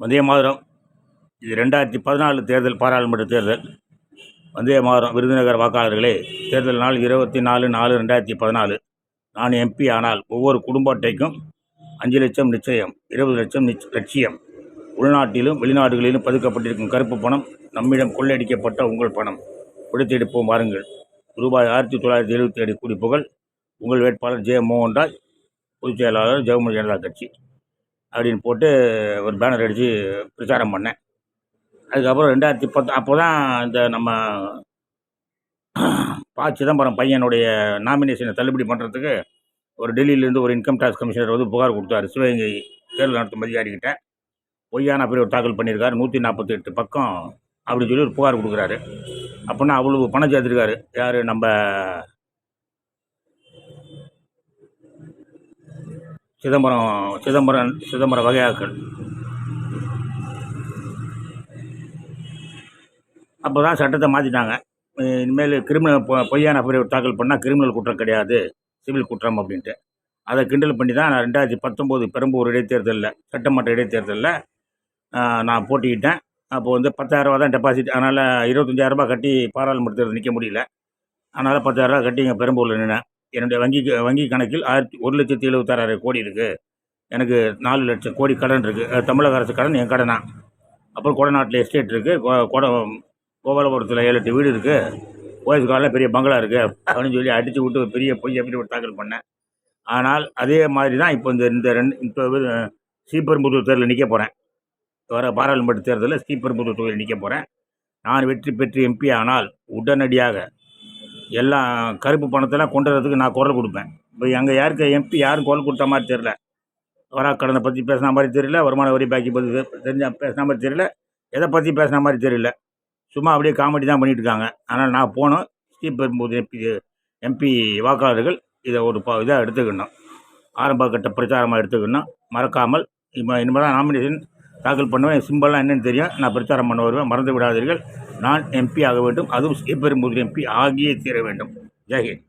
வந்தே மாதரம். இது ரெண்டாயிரத்தி பதினாலு தேர்தல் பாராளுமன்ற தேர்தல். வந்தே மாதரம் விருதுநகர் வாக்காளர்களே தேர்தல் நாள் இருபத்தி நாலு நாலு ரெண்டாயிரத்தி பதினாலு. நான் எம்பி ஆனால் ஒவ்வொரு குடும்ப அட்டைக்கும் அஞ்சு லட்சம் நிச்சயம் இருபது லட்சம் நிச் லட்சியம். உள்நாட்டிலும் வெளிநாடுகளிலும் பதுக்கப்பட்டிருக்கும் கருப்பு பணம் நம்மிடம் கொள்ளையடிக்கப்பட்ட உங்கள் பணம். பிடித்தெடுப்போம் வாருங்கள். ரூபாய் ஆயிரத்தி தொள்ளாயிரத்தி எழுபத்தி ஏழு குறிப்புகள் புகழ். உங்கள் வேட்பாளர் ஜெய மோகன்ராஜ் பொதுச் செயலாளர் ஜெகமணி ஜனதா கட்சி. அப்படின்னு போட்டு ஒரு பேனர் அடித்து பிரச்சாரம் பண்ணேன். அதுக்கப்புறம் ரெண்டாயிரத்தி பத்து அப்போ தான் இந்த நம்ம ப சிதம்பரம் பையனுடைய நாமினேஷனை தள்ளுபடி பண்ணுறதுக்கு ஒரு டெல்லியிலேருந்து ஒரு இன்கம் டேக்ஸ் கமிஷனர் வந்து புகார் கொடுத்தாரு. சிவகங்கை தேர்தல் நடத்தும் அதிகாரிக்கிட்ட பொய்யான பிரிவு தாக்கல் பண்ணியிருக்காரு. நூற்றி நாற்பத்தெட்டு பக்கம் அப்படின்னு சொல்லி ஒரு புகார் கொடுக்குறாரு. அப்படின்னா அவ்வளவு பணம் சேர்த்துருக்காரு. யார்? நம்ம சிதம்பரம் சிதம்பரம் சிதம்பரம் வகையாக்கள். அப்போ தான் சட்டத்தை மாற்றிட்டாங்க இனிமேல் கிரிமினல் பொ- பொய்யான பிரிவு தாக்கல் பண்ணால் கிரிமினல் குற்றம் கிடையாது. சிவில் குற்றம் அப்படின்ட்டு. அதை கிண்டல் பண்ணி தான் நான் ரெண்டாயிரத்தி பத்தொம்போது பெரம்பூர் இடைத்தேர்தலில் சட்டமன்ற இடைத்தேர்தலில் நான் போட்டிக்கிட்டேன் அப்போ வந்து பத்தாயிரரூபா தான் டெபாசிட் அதனால் இருபத்தஞ்சாயிரரூபா கட்டி பாராளுமன்றத்தில் நிற்க முடியல. அதனால் பத்தாயிரரூபா கட்டி இங்கே பெரம்பூரில் நின்னேன். என்னுடைய வங்கி வங்கி கணக்கில் ஆயிரத்தி ஒரு லட்சத்தி எழுபத்தாறாயிரம் கோடி இருக்குது எனக்கு நாலு லட்சம் கோடி கடன் இருக்குது தமிழக அரசு கடன் என் கடனா? அப்புறம் கொடநாட்டில் எஸ்டேட் இருக்குது கொட கோபாலபுரத்தில் ஏழு எட்டு வீடு இருக்குது ஓஎஸ் காலில் பெரிய பங்களா இருக்குது அப்படின்னு சொல்லி அடித்து விட்டு பெரிய பொய் எப்படி ஒரு தாக்கல் பண்ணேன். ஆனால் அதே மாதிரி தான் இப்போ இந்த இந்த ரெண்டு இப்போ ஸ்ரீபெரும்புதூர் தேர்தலில் நிற்க போகிறேன் வர பாராளுமன்ற தேர்தலில் ஸ்ரீபெரும்புதூர் தொகுதியில் நிற்க போகிறேன் நான் வெற்றி பெற்று எம்பி ஆனால் உடனடியாக எல்லாம் கருப்பு பணத்தெல்லாம் கொண்டு வரதுக்கு நான் குரல் கொடுப்பேன். இப்போ அங்கே யாருக்கு எம்பி யாரும் குரல் கொடுத்த மாதிரி தெரில வராக்கடனை பற்றி பேசின மாதிரி தெரியல வருமான வரி பாக்கி பற்றி தெரிஞ்சால் தெரிஞ்ச பேசின மாதிரி தெரியல எதை பற்றி பேசின மாதிரி தெரியல. சும்மா அப்படியே காமெடி தான் பண்ணிகிட்டு இருக்காங்க. ஆனால் நான் ஸ்ரீ ஸ்ரீபெரும்புதூர் எம்பி எம்பி வாக்காளர்கள் இதை ஒரு ப இதாக எடுத்துக்கணும். ஆரம்ப கட்ட பிரச்சாரமாக எடுத்துக்கணும். மறக்காமல் இப்போ இனிமேல் தான் நாமினேஷன் தாக்கல் பண்ணுவேன். சிம்பிளாக என்னென்னு தெரியும். நான் பிரச்சாரம் பண்ண வருவேன். மறந்து விடாதீர்கள். நான் எம்பி ஆக வேண்டும். அதுவும் ஸ்ரீபெரும்புதூர் எம்பி ஆகியே தீர வேண்டும். ஜெய்ஹிந்த்